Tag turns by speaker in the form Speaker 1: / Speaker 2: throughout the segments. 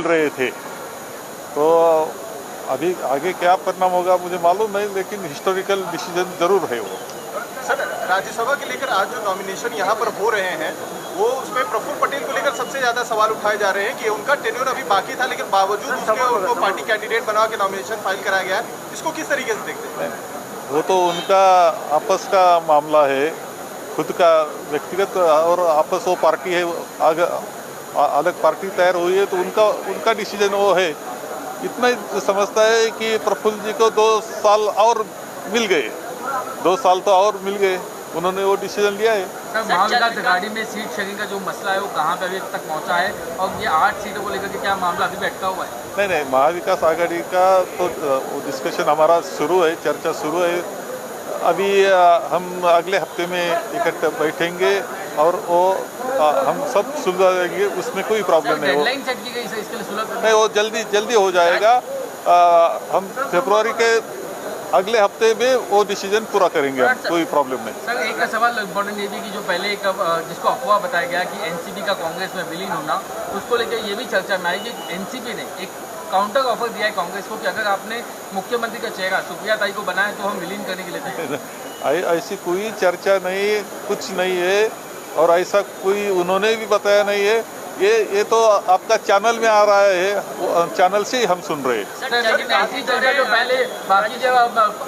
Speaker 1: मिल रहे थे। तो अभी आगे क्या परिणाम होगा मुझे मालूम नहीं लेकिन हिस्टोरिकल डिसीज़न ज़रूर है वो।
Speaker 2: सर राज्यसभा के लेकर आज जो नॉमिनेशन यहाँ पर हो रहे हैं वो उसमें प्रफुल्ल पटेल को लेकर सबसे ज़्यादा सवाल उठाए जा रहे हैं कि उनका टेन्योर अभी बाकी था लेकिन बावजूद उसके उनको पार्टी कैंडिडेट बना के नॉमिनेशन फ़ाइल कराया गया है। इसको किस तरीके से देखते हैं?
Speaker 1: वो तो उनका आपस का मामला है खुद का व्यक्तिगत और आपस वो पार्टी है आग, अलग पार्टी तैयार हुई है तो उनका उनका डिसीज़न वो है। इतना ही समझता है कि प्रफुल्ल जी को दो साल और मिल गए। दो साल तो और मिल गए। उन्होंने वो डिसीज़न लिया है।
Speaker 3: सर महाविकास आघाड़ी में सीट शेयरिंग का जो मसला है वो कहाँ पे अभी तक पहुँचा है? और ये आठ सीटों को लेकर के क्या मामला अभी अटका हुआ है?
Speaker 1: नहीं नहीं महाविकास आघाड़ी का तो डिस्कशन हमारा शुरू है चर्चा शुरू है। अभी हम अगले हफ़्ते में इकट्ठे बैठेंगे। और वो अ, हम सब सुविधा देंगे उसमें कोई प्रॉब्लम नहीं
Speaker 3: सुलभ
Speaker 1: नहीं वो जल्दी जल्दी हो जाएगा। अ, हम फरवरी के अगले हफ़्ते में वो डिसीज़न पूरा करेंगे हम कोई प्रॉब्लम नहीं।
Speaker 3: सर एक सवाल इम्पोर्टेंट ये भी कि जो पहले एक जिसको अफवाह बताया गया कि एनसीपी का कांग्रेस में विलीन होना उसको लेकर ये भी चर्चा में आई कि एनसीपी ने एक काउंटर ऑफ़र दिया है कांग्रेस को कि अगर आपने मुख्यमंत्री का चेहरा सुप्रिया ताई को बनाया तो हम विलीन करने के लिए हैं।
Speaker 1: ऐसी कोई चर्चा नहीं कुछ नहीं है। और ऐसा कोई उन्होंने भी बताया नहीं है। ये ये तो आपका चैनल में आ रहा है चैनल से ही हम सुन रहे हैं।
Speaker 3: जो पहले बाकी जब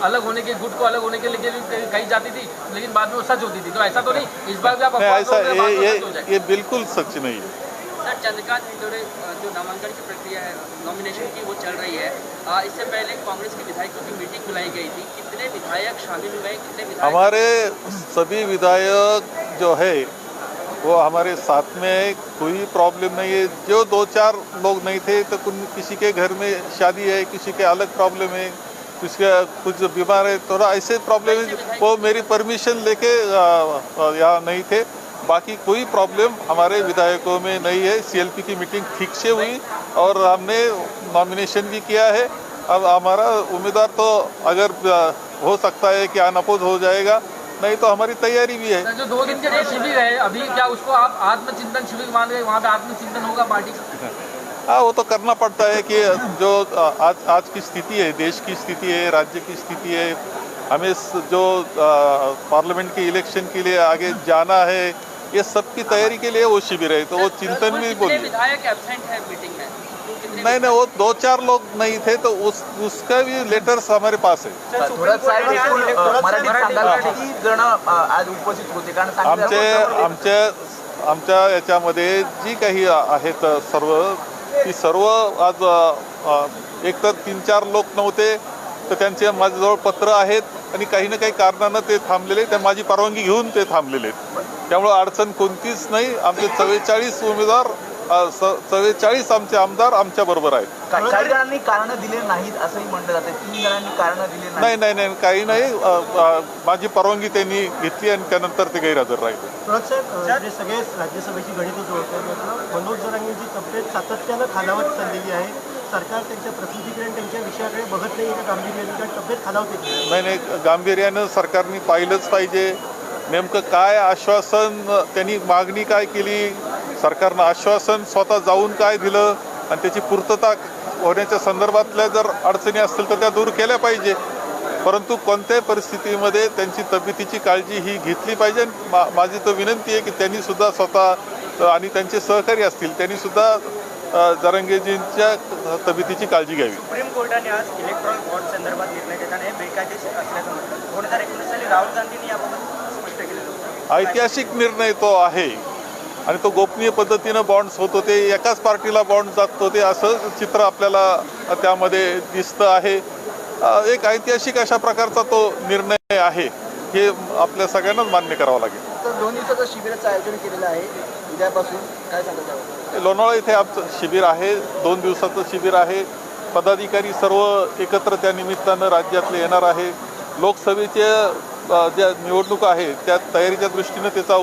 Speaker 3: अलग होने के गुट को अलग होने के लिए कही- जाती थी लेकिन बाद में वो सच होती थी। तो ऐसा तो नहीं इस बार भी आप
Speaker 1: नहीं ऐसा ये ये ये बिल्कुल सच नहीं है।
Speaker 4: सर चंद्रकांत जो नामांकन की प्रक्रिया है नॉमिनेशन की वो चल रही है। इससे पहले कांग्रेस के विधायकों की मीटिंग बुलाई गई थी। कितने विधायक शामिल हुए कितने विधायक
Speaker 1: हमारे सभी विधायक जो है, वो हमारे साथ में है कोई प्रॉब्लम नहीं है। जो दो चार लोग नहीं थे तो किसी के घर में शादी है, किसी के अलग प्रॉब्लम है, किसी का कुछ बीमार है थोड़ा ऐसे प्रॉब्लम है, वो मेरी परमिशन लेके यहाँ नहीं थे। बाकी कोई प्रॉब्लम हमारे विधायकों में नहीं है। सीएलपी की मीटिंग ठीक से हुई और हमने नॉमिनेशन भी किया है। अब हमारा उम्मीदवार तो अगर हो सकता है कि अनअपोज हो जाएगा नहीं तो हमारी तैयारी भी है।
Speaker 3: जो दो दिन के जो शिविर है अभी क्या उसको आप आत्मचिंतन शिविर मान रहे वहाँ पे आत्मचिंतन होगा पार्टी का?
Speaker 1: हाँ वो तो करना पड़ता है कि जो आज आज की स्थिति है देश की स्थिति है राज्य की स्थिति है हमें जो पार्लियामेंट के इलेक्शन के लिए आगे जाना है ये सब की तैयारी के लिए वो शिविर है तो वो चिंतन भी बोलिए।
Speaker 4: विधायक एबसेंट है मीटिंग में?
Speaker 1: नहीं नहीं वो दो चार लोग नहीं थे तो उस उसका भी लेटर्स हमारे पास है। आमचे आमच्या आमच्या याच्यामध्ये जी काही आहेत सर्व ती सर्व आज एक तर तीन चार लोक नव्हते तर त्यांचे माझ्याजवळ पत्र आहेत आणि काही ना काही कारणानं ते थांबलेले त्या माझी परवानगी घेऊन ते थांबलेले आहेत. त्यामुळं अडचण कोणतीच नाही. आमचे चव्वेचाळीस उमेदवार चव्वेचाळीस आमचे आमदार आमच्या बरोबर आहेत.
Speaker 5: काही काही जणांनी कारण दिले नाहीत असंही म्हटलं जातं. तीन जणांनी कारण दिले
Speaker 1: नाही नाही नाही काही नाही. माझी परवानगी त्यांनी घेतली आणि त्यानंतर ते गैरहजर राहिले.
Speaker 6: सगळे राज्यसभेची गणितं जोडतात मनोज जरांगींची तब्येत सातत्यानं खालावत चाललेली आहे. सरकार त्यांच्या आणि त्यांच्या विषयाकडे बघत नाही गांभीर्याने तब्येत खालावते
Speaker 1: नाही नाही गांभीर्यानं सरकारने पाहिलंच पाहिजे. नेमकं काय आश्वासन त्यांनी मागणी काय केली? सरकारनं आश्वासन स्वतः जाऊन काय दिलं आणि त्याची पूर्तता होण्याच्या संदर्भातल्या जर अडचणी असतील तर त्या दूर केल्या पाहिजे. परंतु कोणत्याही परिस्थितीमध्ये त्यांची तब्येतीची काळजी ही घेतली पाहिजे. आणि मा माझी तर विनंती आहे की त्यांनी सुद्धा स्वतः आणि त्यांचे सहकारी असतील त्यांनी सुद्धा जरंगेजींच्या तब्येतीची काळजी घ्यावी.
Speaker 7: सुप्रीम कोर्टाने आज इलेक्ट्रॉनिक बॉन्ड संदर्भात निर्णय घेताना हे बेकायदेशीर असल्याचं म्हटलं. दोन हजार एकोणीस साली राहुल गांधींनी याबाबत स्पष्ट केलेलं
Speaker 1: ऐतिहासिक निर्णय तो आहे. आणि तो गोपनीय पद्धतीनं बॉन्ड्स होत होते एकाच पार्टीला बॉन्ड जात होते असं चित्र आपल्याला त्यामध्ये दिसतं आहे. एक ऐतिहासिक अशा प्रकारचा तो निर्णय आहे हे आपल्या सगळ्यांनाच मान्य करावं लागेल.
Speaker 5: तर दोन दिवसाचं शिबिराचं आयोजन केलेलं आहे उद्यापासून काय सांगता त्यावर
Speaker 1: लोणावळा इथे आमचं शिबिर आहे दोन दिवसाचं शिबिर आहे. पदाधिकारी सर्व एकत्र त्या निमित्तानं राज्यातले येणार आहे. लोकसभेच्या ज्या निवडणुका आहे त्या तयारीच्या दृष्टीनं त्याचा